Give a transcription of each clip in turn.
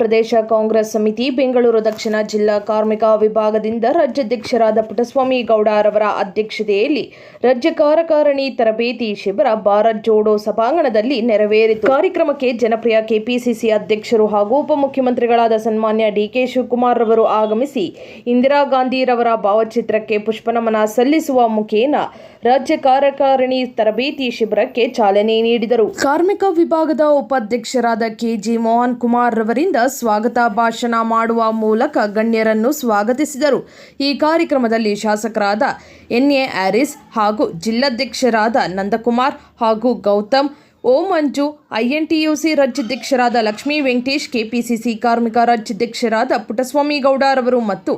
ಪ್ರದೇಶ ಕಾಂಗ್ರೆಸ್ ಸಮಿತಿ ಬೆಂಗಳೂರು ದಕ್ಷಿಣ ಜಿಲ್ಲಾ ಕಾರ್ಮಿಕ ವಿಭಾಗದಿಂದ ರಾಜ್ಯಾಧ್ಯಕ್ಷರಾದ ಪುಟ್ಟಸ್ವಾಮಿ ಗೌಡರವರ ಅಧ್ಯಕ್ಷತೆಯಲ್ಲಿ ರಾಜ್ಯ ಕಾರ್ಯಕಾರಿಣಿ ತರಬೇತಿ ಶಿಬಿರ ಭಾರತ್ ಜೋಡೋ ಸಭಾಂಗಣದಲ್ಲಿ ನೆರವೇರಿತು. ಕಾರ್ಯಕ್ರಮಕ್ಕೆ ಜನಪ್ರಿಯ ಕೆಪಿಸಿಸಿ ಅಧ್ಯಕ್ಷರು ಹಾಗೂ ಉಪಮುಖ್ಯಮಂತ್ರಿಗಳಾದ ಸನ್ಮಾನ್ಯ ಡಿಕೆ ಶಿವಕುಮಾರ್ ರವರು ಆಗಮಿಸಿ ಇಂದಿರಾ ಗಾಂಧಿರವರ ಭಾವಚಿತ್ರಕ್ಕೆ ಪುಷ್ಪನಮನ ಸಲ್ಲಿಸುವ ಮುಖೇನ ರಾಜ್ಯ ಕಾರ್ಯಕಾರಿಣಿ ತರಬೇತಿ ಶಿಬಿರಕ್ಕೆ ಚಾಲನೆ ನೀಡಿದರು. ಕಾರ್ಮಿಕ ವಿಭಾಗದ ಉಪಾಧ್ಯಕ್ಷರಾದ ಕೆಜಿ ಮೋಹನ್ ಕುಮಾರ್ ರವರಿಂದ ಸ್ವಾಗತ ಭಾಷಣ ಮಾಡುವ ಮೂಲಕ ಗಣ್ಯರನ್ನು ಸ್ವಾಗತಿಸಿದರು. ಈ ಕಾರ್ಯಕ್ರಮದಲ್ಲಿ ಶಾಸಕರಾದ ಎನ್ ಎ ಆರಿಸ್ ಹಾಗೂ ಜಿಲ್ಲಾಧ್ಯಕ್ಷರಾದ ನಂದಕುಮಾರ್ ಹಾಗೂ ಗೌತಮ್ ಓ ಮಂಜು ಐಎನ್ಟಿಯುಸಿ ರಾಜ್ಯಾಧ್ಯಕ್ಷರಾದ ಲಕ್ಷ್ಮೀ ವೆಂಕಟೇಶ್ ಕೆಪಿಸಿಸಿ ಕಾರ್ಮಿಕ ರಾಜ್ಯಾಧ್ಯಕ್ಷರಾದ ಪುಟ್ಟಸ್ವಾಮಿ ಗೌಡರವರು ಮತ್ತು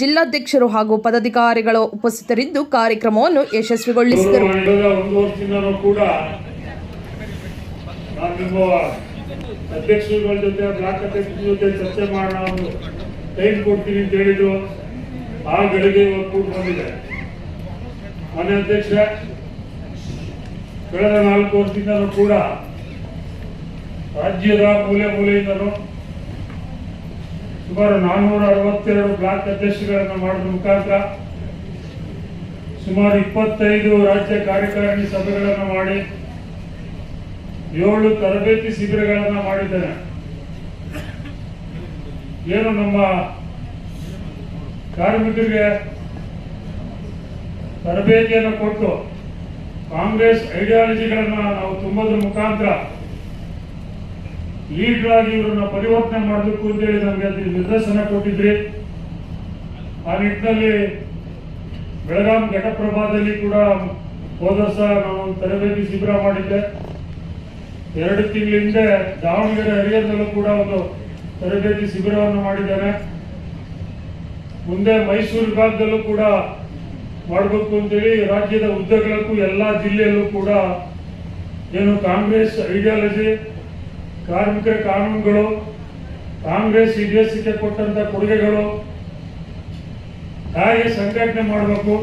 ಜಿಲ್ಲಾಧ್ಯಕ್ಷರು ಹಾಗೂ ಪದಾಧಿಕಾರಿಗಳು ಉಪಸ್ಥಿತರಿದ್ದು ಕಾರ್ಯಕ್ರಮವನ್ನು ಯಶಸ್ವಿಗೊಳಿಸಿದರು. ಅಧ್ಯಕ್ಷರುಗಳ ಜೊತೆ, ಬ್ಲಾಕ್ ಅಧ್ಯಕ್ಷರ ಜೊತೆ ಚರ್ಚೆ ಮಾಡೋಣ ಒಂದು ಟೈಮ್ ಕೊಡ್ತೀನಿ ಅಂತ ಹೇಳಿದ್ರು. ಆ ಗಳಿಗೆ ಕೂಡ್ ಬಂದಿದೆ. ಮನೆ ಅಧ್ಯಕ್ಷ, ಕಳೆದ ನಾಲ್ಕು ವರ್ಷದಿಂದನೂ ಕೂಡ ರಾಜ್ಯದ ಮೂಲೆ ಮೂಲೆಯಿಂದಲೂ ಸುಮಾರು ನಾನ್ನೂರ ಅರವತ್ತೆರಡು ಬ್ಲಾಕ್ ಅಧ್ಯಕ್ಷಗಳನ್ನ ಮಾಡಿದ ಮುಖಾಂತರ ಸುಮಾರು ಇಪ್ಪತ್ತೈದು ರಾಜ್ಯ ಕಾರ್ಯಕಾರಿಣಿ ಸಭೆಗಳನ್ನು ಮಾಡಿ ಏಳು ತರಬೇತಿ ಶಿಬಿರಗಳನ್ನ ಮಾಡಿದ್ದೇನೆ ಏನು ನಮ್ಮ ಕಾರ್ಮಿಕರಿಗೆ ತರಬೇತಿಯನ್ನು ಕೊಟ್ಟು ಕಾಂಗ್ರೆಸ್ ಐಡಿಯಾಲಜಿಗಳನ್ನ ನಾವು ತುಂಬೋದ್ರ ಮುಖಾಂತರ ಲೀಡರ್ ಆಗಿ ಇವರನ್ನ ಪರಿವರ್ತನೆ ಮಾಡಬೇಕು ಅಂತೇಳಿ ನಮಗೆ ಅಲ್ಲಿ ನಿರ್ದೇಶನ ಕೊಟ್ಟಿದ್ರಿ. ಆ ನಿಟ್ಟಿನಲ್ಲಿ ಬೆಳಗಾಂ ಘಟಪ್ರಭಾದಲ್ಲಿ ಕೂಡ ಹೋದ ವರ್ಷ ನಾವು ತರಬೇತಿ ಶಿಬಿರ ಮಾಡಿದ್ದೆ. ಎರಡು ತಿಂಗಳ ಹಿಂದೆ ದಾವಣಗೆರೆ ಹರಿಯದಲ್ಲೂ ಕೂಡ ಒಂದು ತರಬೇತಿ ಶಿಬಿರವನ್ನು ಮಾಡಿದ್ದಾರೆ. ಮುಂದೆ ಮೈಸೂರು ವಿಭಾಗದಲ್ಲೂ ಕೂಡ ಮಾಡಬೇಕು ಅಂತೇಳಿ ರಾಜ್ಯದ ಉದ್ದಗಳಕ್ಕೂ ಎಲ್ಲ ಜಿಲ್ಲೆಯಲ್ಲೂ ಕೂಡ ಏನು ಕಾಂಗ್ರೆಸ್ ಐಡಿಯಾಲಜಿ, ಕಾರ್ಮಿಕರ ಕಾನೂನುಗಳು, ಕಾಂಗ್ರೆಸ್ ದೇಶಕ್ಕೆ ಕೊಟ್ಟಂತ ಕೊಡುಗೆಗಳು ಹೇಗೆ ಸಂಘಟನೆ ಮಾಡಬೇಕು,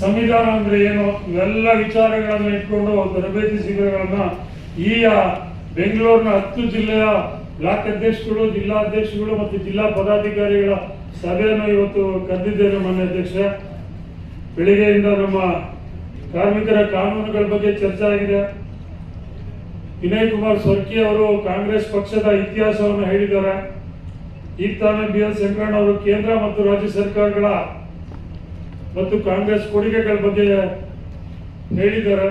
ಸಂವಿಧಾನ ಅಂದ್ರೆ ಏನು, ಇವೆಲ್ಲ ವಿಚಾರಗಳನ್ನು ಇಟ್ಕೊಂಡು ತರಬೇತಿ ಶಿಬಿರಗಳನ್ನ ಈ ಬೆಂಗಳೂರಿನ ಹತ್ತು ಜಿಲ್ಲೆಯ ಬ್ಲಾಕ್ ಅಧ್ಯಕ್ಷಗಳು ಜಿಲ್ಲಾಧ್ಯಕ್ಷಗಳು ಮತ್ತು ಜಿಲ್ಲಾ ಪದಾಧಿಕಾರಿಗಳ ಸಭೆಯನ್ನು ಇವತ್ತು ಕರೆದಿದ್ದೇನೆ ಮಾನ್ಯ ಅಧ್ಯಕ್ಷ ಬೆಳಿಗ್ಗೆಯಿಂದ ನಮ್ಮ ಕಾರ್ಮಿಕರ ಕಾನೂನುಗಳ ಬಗ್ಗೆ ಚರ್ಚೆ ಆಗಿದೆ. ವಿನಯ್ ಕುಮಾರ್ ಸ್ವರ್ಕಿ ಅವರು ಕಾಂಗ್ರೆಸ್ ಪಕ್ಷದ ಇತಿಹಾಸವನ್ನು ಹೇಳಿದ್ದಾರೆ. ಈ ತಾನೇ ಬಿ ಎಲ್ ಅವರು ಕೇಂದ್ರ ಮತ್ತು ರಾಜ್ಯ ಸರ್ಕಾರಗಳ ಮತ್ತು ಕಾಂಗ್ರೆಸ್ ಕೊಡುಗೆಗಳ ಬಗ್ಗೆ ಹೇಳಿದ್ದಾರೆ.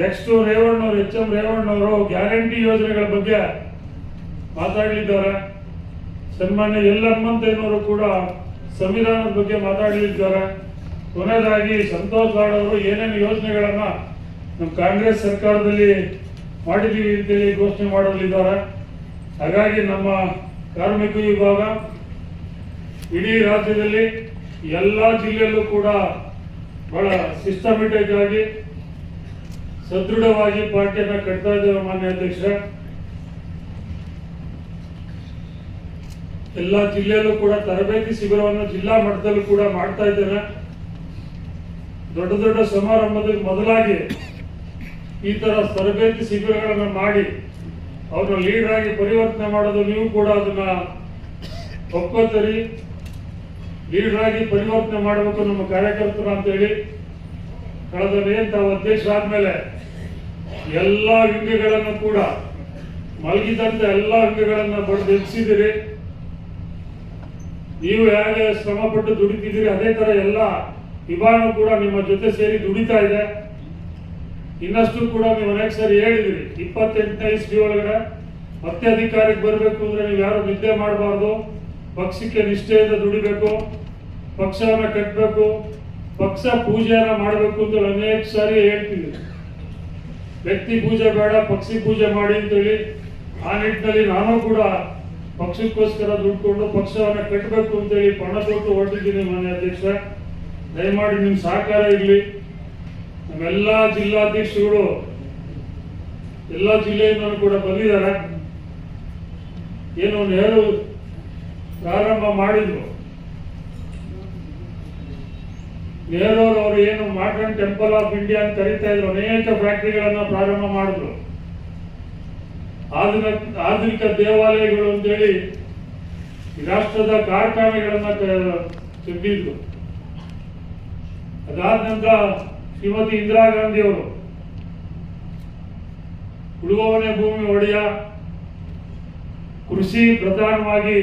ನೆಕ್ಸ್ಟ್ ರೇವಣ್ಣ ಅವರು ಎಚ್ ಎಂ ರೇವಣ್ಣ ಅವರು ಗ್ಯಾರಂಟಿ ಯೋಜನೆಗಳ ಬಗ್ಗೆ ಮಾತಾಡಲಿದ್ದಾರೆ. ಸನ್ಮಾನ್ಯ ಎಲ್ ಹನುಮಂತಯ್ಯನವರು ಕೂಡ ಸಂವಿಧಾನದ ಬಗ್ಗೆ ಮಾತಾಡಲಿದ್ದಾರೆ. ಕೊನೆಯದಾಗಿ ಸಂತೋಷ್ ಲಾಡ್ ಅವರು ಏನೇನು ಯೋಜನೆಗಳನ್ನ ನಮ್ಮ ಕಾಂಗ್ರೆಸ್ ಸರ್ಕಾರದಲ್ಲಿ ಮಾಡಿದೀವಿ ಅಂತೇಳಿ ಘೋಷಣೆ ಮಾಡಲಿದ್ದಾರೆ ಹಾಗಾಗಿ ನಮ್ಮ ಕಾರ್ಮಿಕ ವಿಭಾಗ ಇಡೀ ರಾಜ್ಯದಲ್ಲಿ ಎಲ್ಲ ಜಿಲ್ಲೆಯಲ್ಲೂ ಕೂಡ ಬಹಳ ಸಿಸ್ಟಮೆಟಿಕ್ ಆಗಿ ಸದೃಢವಾಗಿ ಪಾರ್ಟಿಯನ್ನು ಕಟ್ತಾ ಇದ್ದೇವೆ ಮಾನ್ಯ ಅಧ್ಯಕ್ಷ. ಎಲ್ಲ ಜಿಲ್ಲೆಯಲ್ಲೂ ಕೂಡ ತರಬೇತಿ ಶಿಬಿರವನ್ನು ಜಿಲ್ಲಾ ಮಟ್ಟದಲ್ಲೂ ಕೂಡ ಮಾಡ್ತಾ ಇದ್ದೇನೆ. ದೊಡ್ಡ ದೊಡ್ಡ ಸಮಾರಂಭದಲ್ಲಿ ಮೊದಲಾಗಿ ಈ ತರ ತರಬೇತಿ ಶಿಬಿರಗಳನ್ನು ಮಾಡಿ ಅವ್ರನ್ನ ಲೀಡರ್ ಆಗಿ ಪರಿವರ್ತನೆ ಮಾಡೋದು, ನೀವು ಕೂಡ ಅದನ್ನ ಒಪ್ಕೋತೀರಿ ಲೀಡರ್ ಆಗಿ ಪರಿವರ್ತನೆ ಮಾಡಬೇಕು ನಮ್ಮ ಕಾರ್ಯಕರ್ತರು ಅಂತ ಹೇಳಿ ಕಳೆದ ಏನ್ ತಾವು ಅಧ್ಯಕ್ಷ ಆದ್ಮೇಲೆ ಎಲ್ಲ ವಿಂಗಗಳನ್ನು ಕೂಡ ಮಲಗಿದಂತ ಎಲ್ಲ ವಿಂಗಗಳನ್ನ ಬಡ್ದು ನೀವು ಹೇಗೆ ಶ್ರಮ ಪಟ್ಟು ದುಡಿತಿದ್ದೀರಿ, ಅದೇ ತರ ಎಲ್ಲ ವಿಭಾಗ ಕೂಡ ನಿಮ್ಮ ಜೊತೆ ಸೇರಿ ದುಡಿತಾ ಇದೆ. ಇನ್ನಷ್ಟು ಕೂಡ ನೀವು ಅನೇಕ ಸಾರಿ ಹೇಳಿದಿರಿ, ಇಪ್ಪತ್ತೆಂಟನೇ ಇಸ್ವಿ ಒಳಗಡೆ ಮತ್ತೆ ಅಧಿಕಾರಕ್ಕೆ ಬರಬೇಕು ಅಂದ್ರೆ ನೀವು ಯಾರು ನಿದ್ದೆ ಮಾಡಬಾರ್ದು. ಪಕ್ಷಕ್ಕೆ ನಿಷ್ಠೆಯಿಂದ ದುಡಿಬೇಕು, ಪಕ್ಷವನ್ನ ಕಟ್ಟಬೇಕು ಪಕ್ಷ ಪೂಜೆಯನ್ನ ಮಾಡಬೇಕು ಅಂತ ಅನೇಕ ಸಾರಿ ಹೇಳ್ತೀನಿ ವ್ಯಕ್ತಿ ಪೂಜೆ ಬೇಡ, ಪಕ್ಷಿ ಪೂಜೆ ಮಾಡಿ ಅಂತೇಳಿ ಆ ನಿಟ್ಟಿನಲ್ಲಿ ನಾನು ಕೂಡ ಪಕ್ಷಕ್ಕೋಸ್ಕರ ದುಡ್ಕೊಂಡು ಪಕ್ಷವನ್ನ ಕಟ್ಟಬೇಕು ಅಂತೇಳಿ ಪಣ ಕೊಟ್ಟು ಹೊರಟಿದ್ದೀನಿ ಮಾನ್ಯ ಅಧ್ಯಕ್ಷ. ದಯಮಾಡಿ ನಿಮ್ಮ ಸಹಕಾರ ಇರಲಿ. ನಮ್ಮೆಲ್ಲ ಜಿಲ್ಲಾಧ್ಯಕ್ಷರುಗಳು ಎಲ್ಲ ಜಿಲ್ಲೆಯಿಂದ ಕೂಡ ಬಂದಿದ್ದಾರೆ. ಏನು ನೆಹರು ಪ್ರಾರಂಭ ಮಾಡಿದ್ರು. ನೆಹರು ಅವರು ಏನು ಮಾಡರ್ನ್ ಟೆಂಪಲ್ ಆಫ್ ಇಂಡಿಯಾ ಅಂತ ಕರೀತಾ ಇದ್ರು, ಅನೇಕ ಫ್ಯಾಕ್ಟರಿಗಳನ್ನ ಪ್ರಾರಂಭ ಮಾಡಿದ್ರು. ಆಧುನಿಕ ಆಧುನಿಕ ದೇವಾಲಯಗಳು ಅಂತೇಳಿ ರಾಷ್ಟ್ರದ ಕಾರ್ಖಾನೆಗಳನ್ನ ತೆಗೆದಿದ್ರು. ಅದಾದ ನಂತರ ಶ್ರೀಮತಿ ಇಂದಿರಾ ಗಾಂಧಿ ಅವರು ಉಳುವವನೇ ಭೂಮಿ ಒಡೆಯ ಕೃಷಿ ಪ್ರಧಾನವಾಗಿ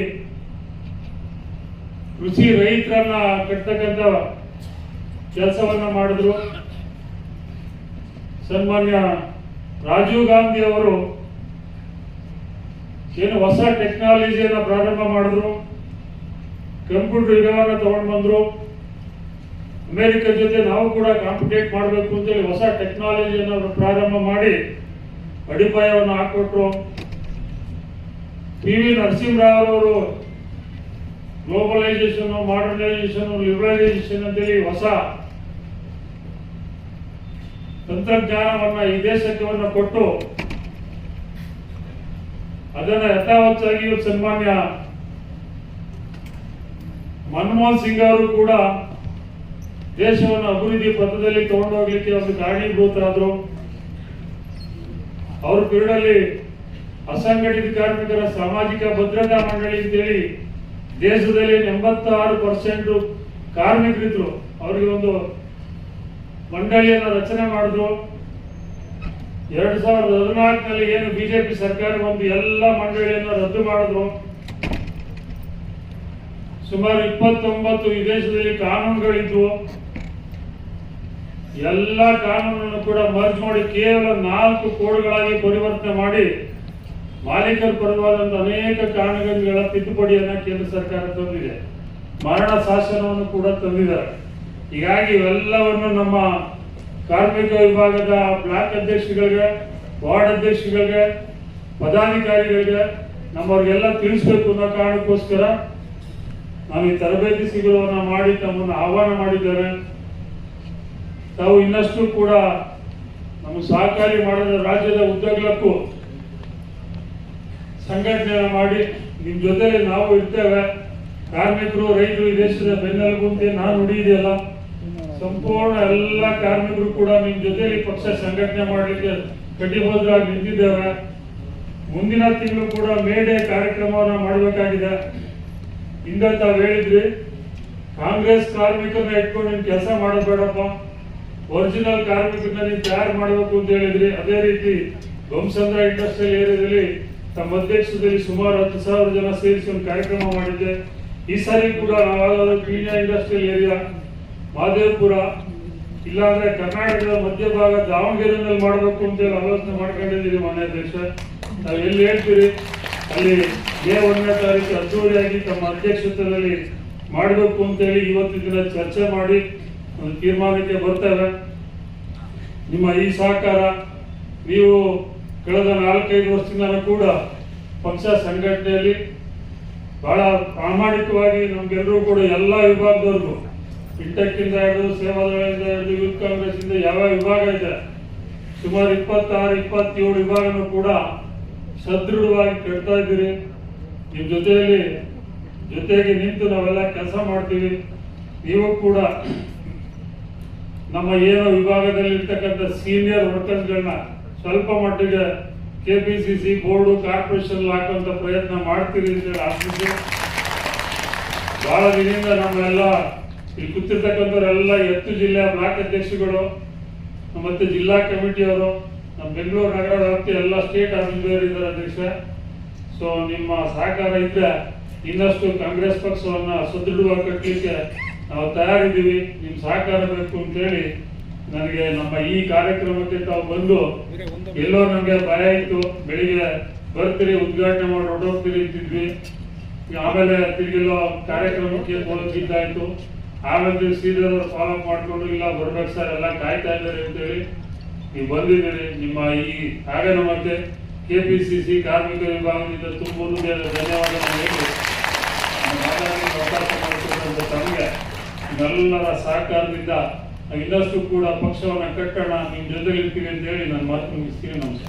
ಕೃಷಿ ರೈತರನ್ನ ಕಟ್ಟತಕ್ಕಂಥ ಕೆಲಸವನ್ನ ಮಾಡಿದ್ರು. ಸನ್ಮಾನ್ಯ ರಾಜೀವ್ ಗಾಂಧಿ ಅವರು ಏನು ಹೊಸ ಟೆಕ್ನಾಲಜಿಯನ್ನ ಪ್ರಾರಂಭ ಮಾಡಿದ್ರು. ಕಂಪ್ಯೂಟರ್ ಯುಗವನ್ನ ತಗೊಂಡು ಬಂದ್ರು. ಅಮೆರಿಕ ಜೊತೆ ನಾವು ಕೂಡ ಕಾಂಪಿಟೇಟ್ ಮಾಡಬೇಕು ಅಂತೇಳಿ ಹೊಸ ಟೆಕ್ನಾಲಜಿಯನ್ನು ಪ್ರಾರಂಭ ಮಾಡಿ ಅಡಿಪಾಯವನ್ನು ಹಾಕೊಟ್ರು ಪಿ ವಿ ನರಸಿಂಹರಾವ್ ಅವರು ಗ್ಲೋಬಲೈಸೇಷನ್ ಮಾಡರ್ನೈಸೇಷನ್ ಲಿಬರಲೈಸೇಷನ್ ಅಂತೇಳಿ ಹೊಸ ತಂತ್ರಜ್ಞಾನವನ್ನ ಈ ದೇಶಕ್ಕೆ ಕೊಟ್ಟು ಅದನ್ನ ಯಥಾವತ್ತಾಗಿ ಸನ್ಮಾನ್ಯ ಮನಮೋಹನ್ ಸಿಂಗ್ ಅವರು ಕೂಡ ದೇಶವನ್ನು ಅಭಿವೃದ್ಧಿ ಪಥದಲ್ಲಿ ತಗೊಂಡೋಗ್ಲಿಕ್ಕೆ ಒಂದು ಕಾರಣೀಭೂತರಾದ್ರು. ಅವ್ರ ಪೀರಿಯಡಲ್ಲಿ ಅಸಂಘಟಿತ ಕಾರ್ಮಿಕರ ಸಾಮಾಜಿಕ ಭದ್ರತಾ ಮಂಡಳಿ ಅಂತೇಳಿ ದೇಶದಲ್ಲಿ ಎಂಬತ್ತಾರು ಪರ್ಸೆಂಟ್ ಕಾರ್ಮಿಕರಿದ್ರು. ಅವರಿಗೆ ಒಂದು ಮಂಡಳಿಯನ್ನ ರಚನೆ ಮಾಡಿದ್ರು ಎರಡ್ ಸಾವಿರದ ಹದಿನಾಲ್ಕನಲ್ಲಿ ಏನು ಬಿಜೆಪಿ ಸರ್ಕಾರ ಬಂದು ಎಲ್ಲ ಮಂಡಳಿಯನ್ನು ರದ್ದು ಮಾಡಿದ್ರು. ಸುಮಾರು ಇಪ್ಪತ್ತೊಂಬತ್ತು ವಿದೇಶದಲ್ಲಿ ದೇಶದಲ್ಲಿ ಕಾನೂನುಗಳಿದ್ವು ಎಲ್ಲ ಕಾನೂನನ್ನು ಕೂಡ ಮರ್ಜ್ ಮಾಡಿ ಕೇವಲ ನಾಲ್ಕು ಕೋಡ್ಗಳಾಗಿ ಪರಿವರ್ತನೆ ಮಾಡಿ ಮಾಲೀಕರ ಪರವಾದಂತ ಅನೇಕ ಕಾನೂನುಗಳ ತಿದ್ದುಪಡಿಯನ್ನ ಕೇಂದ್ರ ಸರ್ಕಾರ ತಂದಿದೆ. ಮರಣ ಶಾಸನವನ್ನು ಕೂಡ ತಂದಿದ್ದಾರೆ. ಹೀಗಾಗಿ ಇವೆಲ್ಲವನ್ನು ನಮ್ಮ ಕಾರ್ಮಿಕ ವಿಭಾಗದ ಬ್ಲಾಕ್ ಅಧ್ಯಕ್ಷಗಳಿಗೆ, ವಾರ್ಡ್ ಅಧ್ಯಕ್ಷಗಳಿಗೆ, ಪದಾಧಿಕಾರಿಗಳಿಗೆ ನಮ್ಮವ್ರಿಗೆಲ್ಲ ತಿಳಿಸ್ಬೇಕು ಅನ್ನೋ ಕಾರಣಕ್ಕೋಸ್ಕರ ನಾವು ಈ ತರಬೇತಿ ಶಿಬಿರವನ್ನ ಮಾಡಿ ತಮ್ಮನ್ನು ಆಹ್ವಾನ ಮಾಡಿದ್ದಾರೆ ತಾವು ಇನ್ನಷ್ಟು ಕೂಡ ನಮ್ಮ ಸಹಕಾರಿ ಮಾಡಿದ ರಾಜ್ಯದ ಉದ್ಯೋಗಕ್ಕೂ ಸಂಘಟನೆ ಮಾಡಿ ನಿಮ್ಮ ಜೊತೆಲಿ ನಾವು ಇರ್ತೇವೆ. ಕಾರ್ಮಿಕರು, ರೈತರು ಈ ದೇಶದ ಬೆನ್ನೆಲುಬು ನಾನು ನುಡಿದೆಯಲ್ಲ ಸಂಪೂರ್ಣ ಎಲ್ಲ ಕಾರ್ಮಿಕರು ಕೂಡ ನಿಮ್ ಜೊತೆಯಲ್ಲಿ ಪಕ್ಷ ಸಂಘಟನೆ ಮಾಡಲಿಕ್ಕೆ ಕಟಿಬದ್ಧರಾಗಿ ನಿಂತಿದ್ದೇವೆ. ಮುಂದಿನ ತಿಂಗಳು ಕೂಡ ಮೇಡೆ ಕಾರ್ಯಕ್ರಮವನ್ನ ಮಾಡಬೇಕಾಗಿದೆ. ಹಿಂದೆ ತಾವು ಹೇಳಿದ್ರಿ ಕಾಂಗ್ರೆಸ್ ಕಾರ್ಮಿಕರನ್ನ ಇಟ್ಕೊಂಡು ನೀನು ಕೆಲಸ ಮಾಡಬೇಡಪ್ಪ ಒರಿಜಿನಲ್ ಕಾರ್ಮಿಕರನ್ನ ನೀವು ತಯಾರು ಮಾಡಬೇಕು ಅಂತ ಹೇಳಿದ್ರಿ ಅದೇ ರೀತಿ ಬೊಮ್ಮಸಂದ್ರ ಇಂಡಸ್ಟ್ರಿಯಲ್ ಏರಿಯಾದಲ್ಲಿ ತಮ್ಮ ಅಧ್ಯಕ್ಷದಲ್ಲಿ ಸುಮಾರು ಹತ್ತು ಸಾವಿರ ಜನ ಸೇರಿಸಿ ಒಂದು ಕಾರ್ಯಕ್ರಮ ಮಾಡಿದ್ದೆ. ಈ ಸಾರಿ ಕೂಡ ನಾವು ಪೀಣ್ಯ ಇಂಡಸ್ಟ್ರಿಯಲ್ ಏರಿಯಾ ಮಹದೇವಪುರ ಇಲ್ಲಾಂದ್ರೆ ಕರ್ನಾಟಕದ ಮಧ್ಯಭಾಗ ದಾವಣಗೆರೆನಲ್ಲಿ ಮಾಡಬೇಕು ಅಂತೇಳಿ ಆಲೋಚನೆ ಮಾಡ್ಕೊಂಡಿದ್ದೀರಿ ಮಾನ್ಯ ಅಧ್ಯಕ್ಷ. ನಾವು ಎಲ್ಲಿ ಹೇಳ್ತೀರಿ? ಅಲ್ಲಿ ಮೇ ಒಂದನೇ ತಾರೀಕು ಅದ್ದೂರಿಯಾಗಿ ತಮ್ಮ ಅಧ್ಯಕ್ಷತೆಯಲ್ಲಿ ಮಾಡಬೇಕು ಅಂತೇಳಿ ಇವತ್ತು ದಿನ ಚರ್ಚೆ ಮಾಡಿ ಒಂದು ತೀರ್ಮಾನಕ್ಕೆ ಬರ್ತಾರೆ ನಿಮ್ಮ ಈ ಸಹಕಾರ, ನೀವು ಕಳೆದ ನಾಲ್ಕೈದು ವರ್ಷದಿಂದಲೂ ಕೂಡ ಪಕ್ಷ ಸಂಘಟನೆಯಲ್ಲಿ ಬಹಳ ಪ್ರಾಮಾಣಿಕವಾಗಿ ನಮ್ಗೆಲ್ಲರೂ ಕೂಡ ಎಲ್ಲ ವಿಭಾಗದವ್ರಿಗೂ ಇಂಟೆಕ್ ಇಂದ ಹಿಡಿದು ಸೇವಾದಳದಿಂದ ಹಿಡಿದು ಯೂತ್ ಕಾಂಗ್ರೆಸ್ ಇಂದ ಯಾವ ವಿಭಾಗ ಇದೆ? ಸುಮಾರು ಇಪ್ಪತ್ತಾರು, ಇಪ್ಪತ್ತೇಳು ವಿಭಾಗನೂ ಕೂಡ ಸದೃಢವಾಗಿ ಕಟ್ತಾ ಇದ್ದೀರಿ. ನಿಮ್ ಜೊತೆಯಲ್ಲಿ, ಜೊತೆಗೆ ನಿಂತು ನಾವೆಲ್ಲ ಕೆಲಸ ಮಾಡ್ತೀವಿ. ನೀವು ಕೂಡ ನಮ್ಮ ಏನೋ ವಿಭಾಗದಲ್ಲಿ ಇರ್ತಕ್ಕಂಥ ಸೀನಿಯರ್ ವರ್ಕರ್ಸ್ಗಳನ್ನ ಸ್ವಲ್ಪ ಮಟ್ಟಿಗೆ K P C C board corporation ಹಾಕುವಂತ ಪ್ರಯತ್ನ ಮಾಡ್ತೀರಿ ಅಂತ ಹೇಳಿ ಆಶಿಸಿ ಬಹಳ ದಿನದಿಂದ ನಮ್ಮೆಲ್ಲ ಇಲ್ಲಿ ಕೂತಿರ್ತಕ್ಕಂಥವರೆಲ್ಲ ಎತ್ತು ಜಿಲ್ಲಾ ಬ್ಲಾಕ್ ಅಧ್ಯಕ್ಷಗಳು ಮತ್ತೆ ಜಿಲ್ಲಾ ಕಮಿಟಿಯವರು, ನಮ್ಮ ಬೆಂಗಳೂರು ನಗರ ವ್ಯಾಪ್ತಿ ಎಲ್ಲ ಸ್ಟೇಟ್ ಆಫೀಸರ್ ಇದ್ದಾರೆ ಅಧ್ಯಕ್ಷ. ಸೊ ನಿಮ್ಮ ಸಹಕಾರ ಇದ್ರೆ ಇನ್ನಷ್ಟು ಕಾಂಗ್ರೆಸ್ ಪಕ್ಷವನ್ನ ಸದೃಢವಾಗಿ ಕಟ್ಟಲಿಕ್ಕೆ ನಾವು ತಯಾರಿದ್ದೀವಿ. ನಿಮ್ಮ ಸಹಕಾರ ಬೇಕು ಅಂತೇಳಿ ನನಗೆ ನಮ್ಮ ಈ ಕಾರ್ಯಕ್ರಮಕ್ಕೆ ತಾವು ಬಂದು ಎಲ್ಲೋ ನಮ್ಗೆ ಭಯ ಇತ್ತು. ಬೆಳಿಗ್ಗೆ ಬರ್ತೀರಿ, ಉದ್ಘಾಟನೆ ಮಾಡಿ, ಹೊರಟೋಗ್ತೀರಿ ಅಂತಿದ್ವಿ. ಆಮೇಲೆ ತಿರುಗಿಲ್ಲೋ ಕಾರ್ಯಕ್ರಮಕ್ಕೆ ಹೋಗಿದ್ದಾಯ್ತು ಆಮೇಲೆ ಸೀರಿಯಲ್ ಫಾಲೋ ಮಾಡಿಕೊಂಡು, ಇಲ್ಲ, ಬರ್ಬೇಕು ಸರ್, ಎಲ್ಲ ಕಾಯ್ತಾ ಇದ್ದಾರೆ ಅಂತೇಳಿ ನೀವು ಬಂದಿದ್ದೀರಿ. ನಿಮ್ಮ ಈ ಆಗನ ಮತ್ತೆ ಕೆಪಿಸಿಸಿ ಕಾರ್ಮಿಕ ವಿಭಾಗದಿಂದ ತುಂಬ ಧನ್ಯವಾದ ತಮಗೆ ಸಹಕಾರದಿಂದ ಇನ್ನಷ್ಟು ಕೂಡ ಪಕ್ಷವನ್ನು ಕಟ್ಟೋಣ, ನಿಮ್ಮ ಜೊತೆಗಿರ್ತೀವಿ ಅಂತ ಹೇಳಿ ನಾನು ಮಾತು ಮುಗಿಸ್ತೀನಿ ನಮಸ್ಕಾರ.